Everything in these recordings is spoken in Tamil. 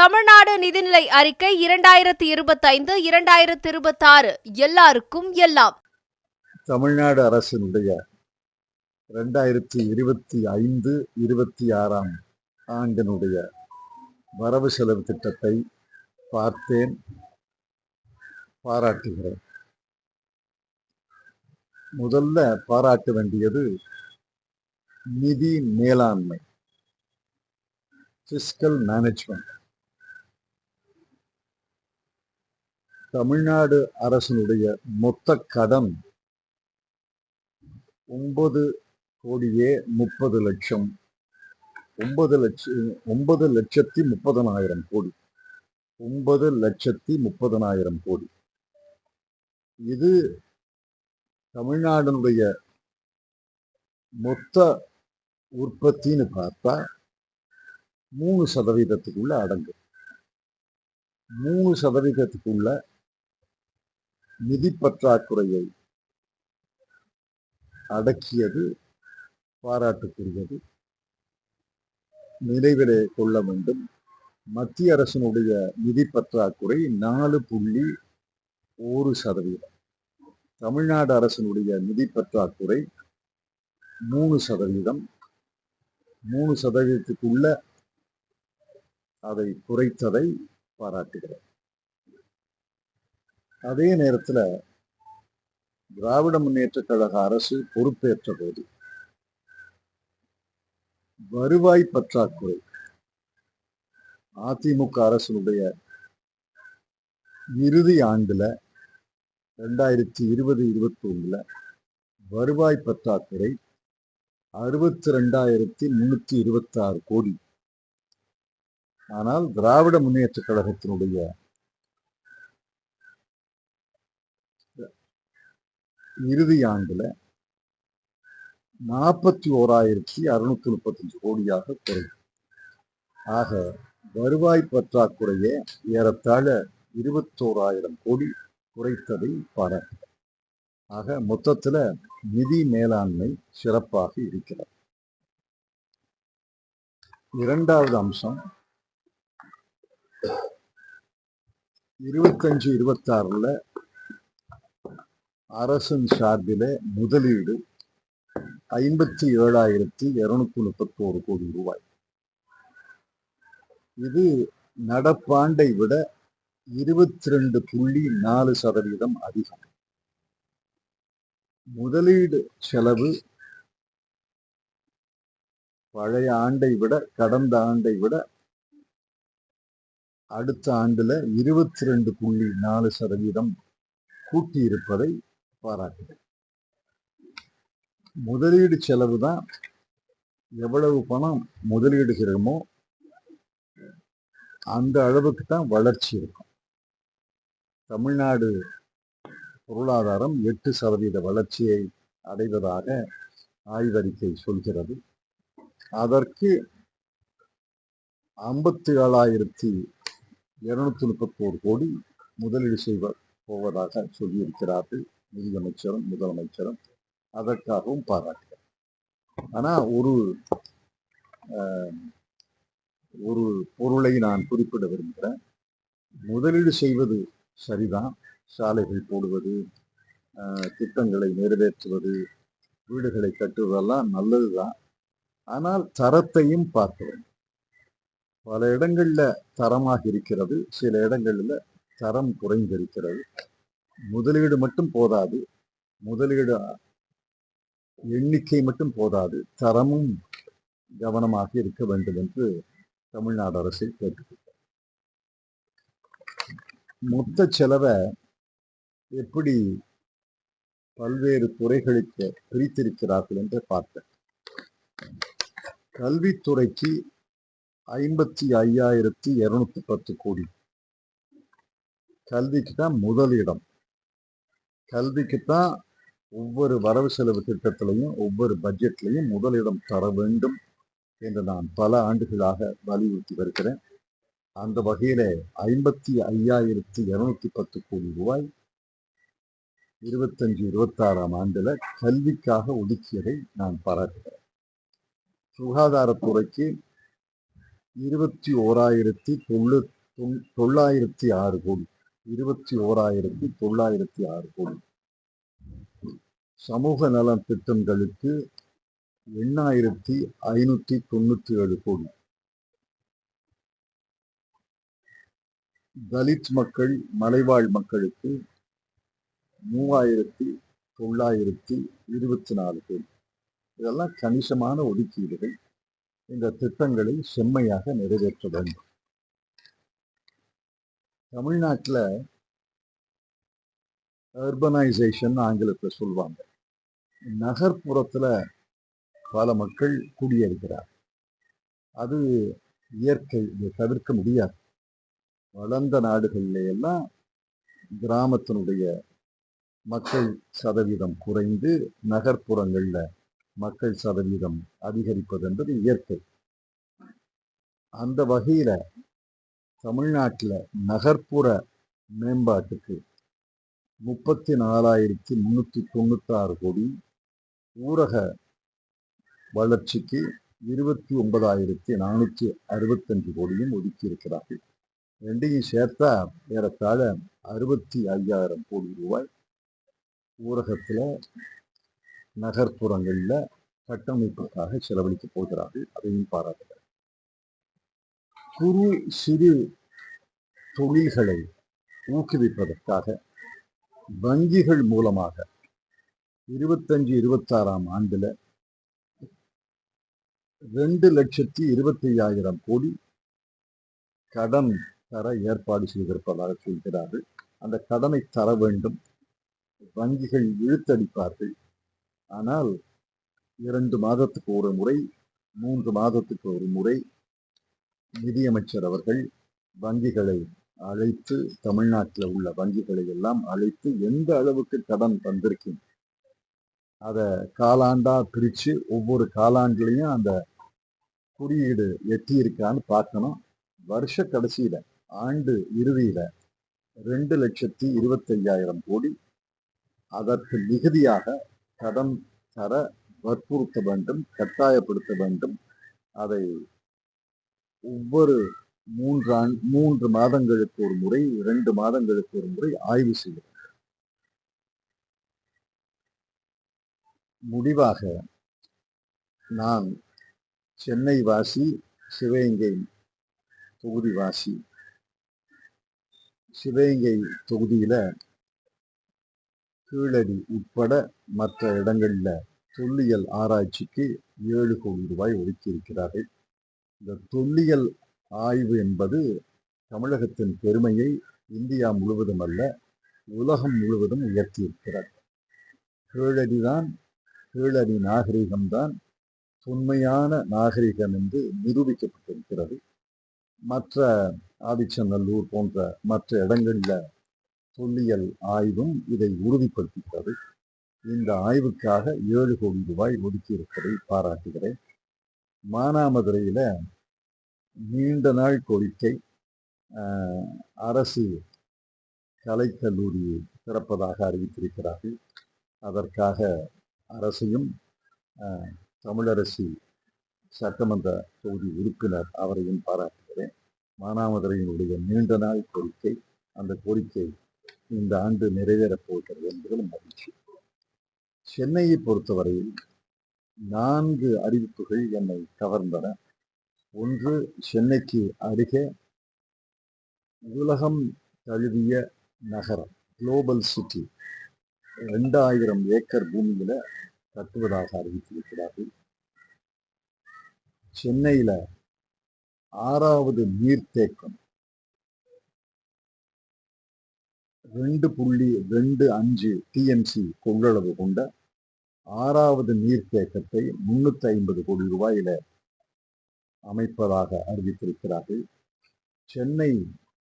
தமிழ்நாடு நிதிநிலை அறிக்கை இரண்டாயிரத்தி இருபத்தைந்து இரண்டாயிரத்தி இருபத்தாறு. எல்லாருக்கும் எல்லாம். தமிழ்நாடு அரசினுடைய ரெண்டாயிரத்தி இருபத்தி ஐந்து இருபத்தி ஆறாம் ஆண்டினுடைய வரவு செலவு திட்டத்தை பார்த்தேன் பாராட்டுகிறேன். முதல்ல பாராட்ட வேண்டியது நிதி மேலாண்மை பிஸ்கல் மேனேஜ்மெண்ட் தமிழ்நாடு அரசினுடைய மொத்த கடன் ஒன்பது கோடியே முப்பது லட்சம். ஒன்பது லட்சம் ஒன்பது லட்சத்தி முப்பதனாயிரம் கோடி. ஒன்பது லட்சத்தி முப்பதனாயிரம் கோடி. இது தமிழ்நாடுடைய மொத்த உற்பத்தின்னு பார்த்தா மூணு சதவீதத்துக்குள்ள அடங்கும். மூணு சதவீதத்துக்குள்ள நிதி பற்றாக்குறையை அடக்கியது பாராட்டுக்குரியது. நினைவிலே கொள்ள வேண்டும். மத்திய அரசினுடைய நிதி பற்றாக்குறை நாலு புள்ளி ஒரு சதவீதம். தமிழ்நாடு அரசினுடைய நிதி பற்றாக்குறை மூணு சதவீதம். மூணு சதவீதத்துக்குள்ள அதை குறைத்ததை பாராட்டுகிறேன். அதே நேரத்தில் திராவிட முன்னேற்ற கழக அரசு பொறுப்பேற்ற போது வருவாய் பற்றாக்குறை அதிமுக அரசினுடைய இறுதி ஆண்டுல ரெண்டாயிரத்தி இருபது இருபத்தி ஒண்ணுல வருவாய் பற்றாக்குறை அறுபத்தி ரெண்டாயிரத்தி முன்னூத்தி இருபத்தி ஆறு கோடி. ஆனால் திராவிட முன்னேற்ற கழகத்தினுடைய இறுதி ஆண்டுல நாற்பத்தி ஓராயிரத்தி அறுநூத்தி முப்பத்தஞ்சு கோடியாக குறையும். ஆக வருவாய் பற்றாக்குறையே ஏறத்தாழ இருபத்தோராயிரம் கோடி குறைத்ததை பாராட்டு ஆக மொத்தத்துல நிதி மேலாண்மை சிறப்பாக இருக்கிறது. இரண்டாவது அம்சம் இருபத்தஞ்சு இருபத்தாறுல அரசின் சார்பில முதலீடு ஐம்பத்தி ஏழாயிரத்தி இருநூத்தி முப்பத்தோரு கோடி ரூபாய். இது நடப்பாண்டை விட இருபத்தி ரெண்டு புள்ளி நாலு சதவீதம் அதிகம். முதலீடு செலவு பழைய ஆண்டை விட கடந்த ஆண்டை விட அடுத்த ஆண்டுல இருபத்தி ரெண்டு புள்ளி நாலு சதவீதம் கூட்டியிருப்பதை பாராட்டுகிறேன் முதலீடு செலவு தான் எவ்வளவு பணம் முதலீடு செய்கிறோமோ அந்த அளவுக்கு தான் வளர்ச்சி இருக்கும். தமிழ்நாடு பொருளாதாரம் எட்டு சதவீத வளர்ச்சியை அடைவதாக ஆய்வறிக்கை சொல்கிறது. அதற்கு ஐம்பத்தி ஏழாயிரத்தி இருநூத்தி முப்பத்தோரு கோடி முதலீடு செய்வ போவதாக சொல்லியிருக்கிறார்கள். நிதியமைச்சரும் முதலமைச்சரும் அதற்காகவும் பாராட்டுகிறேன் ஆனா ஒரு ஒரு பொருளை நான் குறிப்பிட விரும்புகிறேன். முதலீடு செய்வது சரிதான். சாலைகள் போடுவது திட்டங்களை நிறைவேற்றுவது வீடுகளை கட்டுவதெல்லாம் நல்லதுதான். ஆனால் தரத்தையும் பார்க்க வேண்டும். பல இடங்களில் தரமாக இருக்கிறது சில இடங்களில் தரம் குறைந்திருக்கிறது. முதலீடு மட்டும் போதாது. முதலீடு எண்ணிக்கை மட்டும் போதாது. தரமும் கவனமாக இருக்க வேண்டும் என்று தமிழ்நாடு அரசை கேட்டுக்கொண்டார் மொத்த செலவை எப்படி பல்வேறு துறைகளுக்கு பிரித்திருக்கிறார்கள் என்று பார்த்தேன் கல்வித்துறைக்கு ஐம்பத்தி ஐயாயிரத்தி இருநூத்தி பத்து கோடி. கல்விக்கு தான் முதலிடம் கல்விக்கு தான் ஒவ்வொரு வரவு செலவு திட்டத்திலையும் ஒவ்வொரு பட்ஜெட்லையும் முதலிடம் தர வேண்டும் என்று நான் பல ஆண்டுகளாக வலியுறுத்தி வருகிறேன். அந்த வகையில ஐம்பத்தி ஐயாயிரத்தி இருநூத்தி பத்து கோடி ரூபாய் இருபத்தஞ்சு இருபத்தாறாம் ஆண்டுல கல்விக்காக ஒதுக்கியதை நான் பாராட்டுகிறேன். சுகாதாரத்துறைக்கு இருபத்தி ஓராயிரத்தி தொள்ளு தொள்ளாயிரத்தி ஆறு கோடி இருபத்தி ஓராயிரத்தி தொள்ளாயிரத்தி ஆறு கோடி. சமூக நலன் திட்டங்களுக்கு எண்ணாயிரத்தி ஐநூத்தி தொண்ணூத்தி ஏழு கோடி. தலித் மக்கள் மலைவாழ் மக்களுக்கு மூவாயிரத்தி தொள்ளாயிரத்தி இருபத்தி நாலு கோடி. இதெல்லாம் கணிசமான ஒதுக்கீடுகள். இந்த திட்டங்களை செம்மையாக நிறைவேற்ற வேண்டும். தமிழ்நாட்டில் அர்பனைசேஷன் ஆங்கிலத்தில் சொல்லுவாங்க. நகர்ப்புறத்தில் பல மக்கள் குடியேறுகிறார். அது இயற்கை இதை தவிர்க்க முடியாது. வளர்ந்த நாடுகளிலெல்லாம் கிராமத்தினுடைய மக்கள் சதவீதம் குறைந்து நகர்ப்புறங்களில் மக்கள் சதவீதம் அதிகரிப்பது என்பது இயற்கை. அந்த வகையில் தமிழ்நாட்டில் நகர்ப்புற மேம்பாட்டுக்கு முப்பத்தி நாலாயிரத்தி முந்நூற்றி தொண்ணூத்தாறு கோடி ஊரக வளர்ச்சிக்கு இருபத்தி ஒன்பதாயிரத்தி நானூற்றி அறுபத்தஞ்சு கோடியும் ஒதுக்கி இருக்கிறார்கள் ரெண்டையும் சேர்த்தா ஏறத்தாழ அறுபத்தி ஐயாயிரம் கோடி ரூபாய் ஊரகத்தில் நகர்ப்புறங்களில் கட்டமைப்புக்காக செலவழிக்க போகிறார்கள். அதையும் பாராட்டுகிறார் குறு சிறு தொழில்களை ஊக்குவிப்பதற்காக வங்கிகள் மூலமாக இருபத்தஞ்சு இருபத்தாறாம் ஆண்டில் ரெண்டு லட்சத்தி இருபத்தி ஐயாயிரம் கோடி கடன் தர ஏற்பாடு செய்திருப்பதாக சொல்கிறார்கள். அந்த கடனை தர வேண்டும். வங்கிகள் இழுத்தடிப்பார்கள். ஆனால் இரண்டு மாதத்துக்கு ஒரு முறை மூன்று மாதத்துக்கு ஒரு முறை நிதியமைச்சர் அவர்கள் வங்கிகளை அழைத்து தமிழ்நாட்டில் உள்ள வங்கிகளை எல்லாம் அழைத்து எந்த அளவுக்கு கடன் தந்திருக்கும்? அதை காலாண்டா பிரித்து ஒவ்வொரு காலாண்டுலையும் அந்த குறியீடு எட்டியிருக்கான்னு பார்க்கணும். வருஷ கடைசியில் ஆண்டு இறுதியில் ரெண்டு லட்சத்தி இருபத்தையாயிரம் கோடி அதற்கு மிகுதியாக கடன் தர வற்புறுத்த வேண்டும் கட்டாயப்படுத்த வேண்டும். அதை ஒவ்வொரு மூன்றாண்டு மூன்று மாதங்களுக்கு ஒரு முறை இரண்டு மாதங்களுக்கு ஒரு முறை ஆய்வு செய்ய முடிவாக நான் சென்னை வாசி சிவகங்கை தொகுதி வாசி சிவகங்கை தொகுதியில் கீழடி உட்பட மற்ற இடங்களில் தொல்லியல் ஆராய்ச்சிக்கு ஏழு கோடி ரூபாய் ஒதுக்கியிருக்கிறார்கள். இந்த தொல்லியல் ஆய்வு என்பது தமிழகத்தின் பெருமையை இந்தியா முழுவதும் அல்ல உலகம் முழுவதும் உயர்த்தியிருக்கிறது. கீழடிதான் கீழடி நாகரிகம்தான் உண்மையான நாகரிகம் என்று நிரூபிக்கப்பட்டிருக்கிறது. மற்ற ஆதிச்சநல்லூர் போன்ற மற்ற இடங்களில் தொல்லியல் ஆய்வும் இதை உறுதிப்படுத்துகிறது. இந்த ஆய்வுக்காக ஏழு கோடி ரூபாய் ஒதுக்கியிருப்பதை பாராட்டுகிறேன். மானாமதுரையில் நீண்ட நாள் கோரிக்கை அரசு கலைக்கல்லூரியை திறப்பதாக அறிவித்திருக்கிறார்கள். அதற்காக அரசையும் தமிழரசி சட்டமன்ற தொகுதி உறுப்பினர் அவரையும் பாராட்டுகிறேன். மானாமதுரையினுடைய நீண்ட நாள் கோரிக்கை அந்த கோரிக்கை இந்த ஆண்டு நிறைவேறப் போகிறது என்பதில் மகிழ்ச்சி. சென்னையை பொறுத்தவரையில் நான்கு அறிவிப்புகள் என்னை கவர்ந்தன. ஒன்று சென்னைக்கு அருகே உலகம் தழுவிய நகரம் குளோபல் சிட்டி ரெண்டாயிரம் ஏக்கர் பூமியில கட்டுவதாக அறிவித்திருக்கிறார்கள். சென்னையில ஆறாவது நீர்த்தேக்கம். ரெண்டு புள்ளி ரெண்டு அஞ்சு டிஎம்சி கொள்ளளவு கொண்ட ஆறாவது நீர்த்தேக்கத்தை முன்னூற்றி ஐம்பது கோடி ரூபாயில அமைப்பதாக அறிவித்திருக்கிறார்கள். சென்னை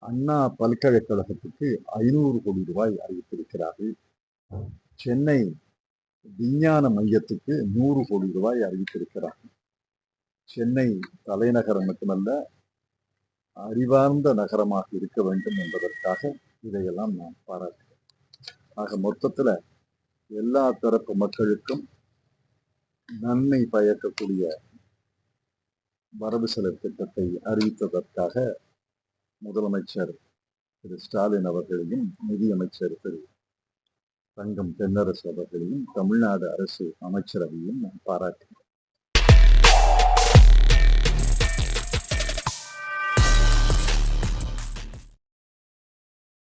அண்ணா பல்கலைக்கழகத்துக்கு ஐநூறு கோடி ரூபாய் அறிவித்திருக்கிறார்கள். சென்னை விஞ்ஞான மையத்துக்கு நூறு கோடி ரூபாய் அறிவித்திருக்கிறார்கள். சென்னை தலைநகரம் மட்டுமல்ல அறிவார்ந்த நகரமாக இருக்க வேண்டும் என்பதற்காக இதையெல்லாம் நான் பாராட்டுகிறேன் ஆக மொத்தத்தில் எல்லா தரப்பு மக்களுக்கும் நன்மை பயக்கக்கூடிய வரவு செலவு திட்டத்தை அறிவித்ததற்காக முதலமைச்சர் திரு ஸ்டாலின் அவர்களையும் நிதியமைச்சர் திரு தங்கம் தென்னரசு அவர்களையும் தமிழ்நாடு அரசு அமைச்சரவையும் நான் பாராட்டினேன்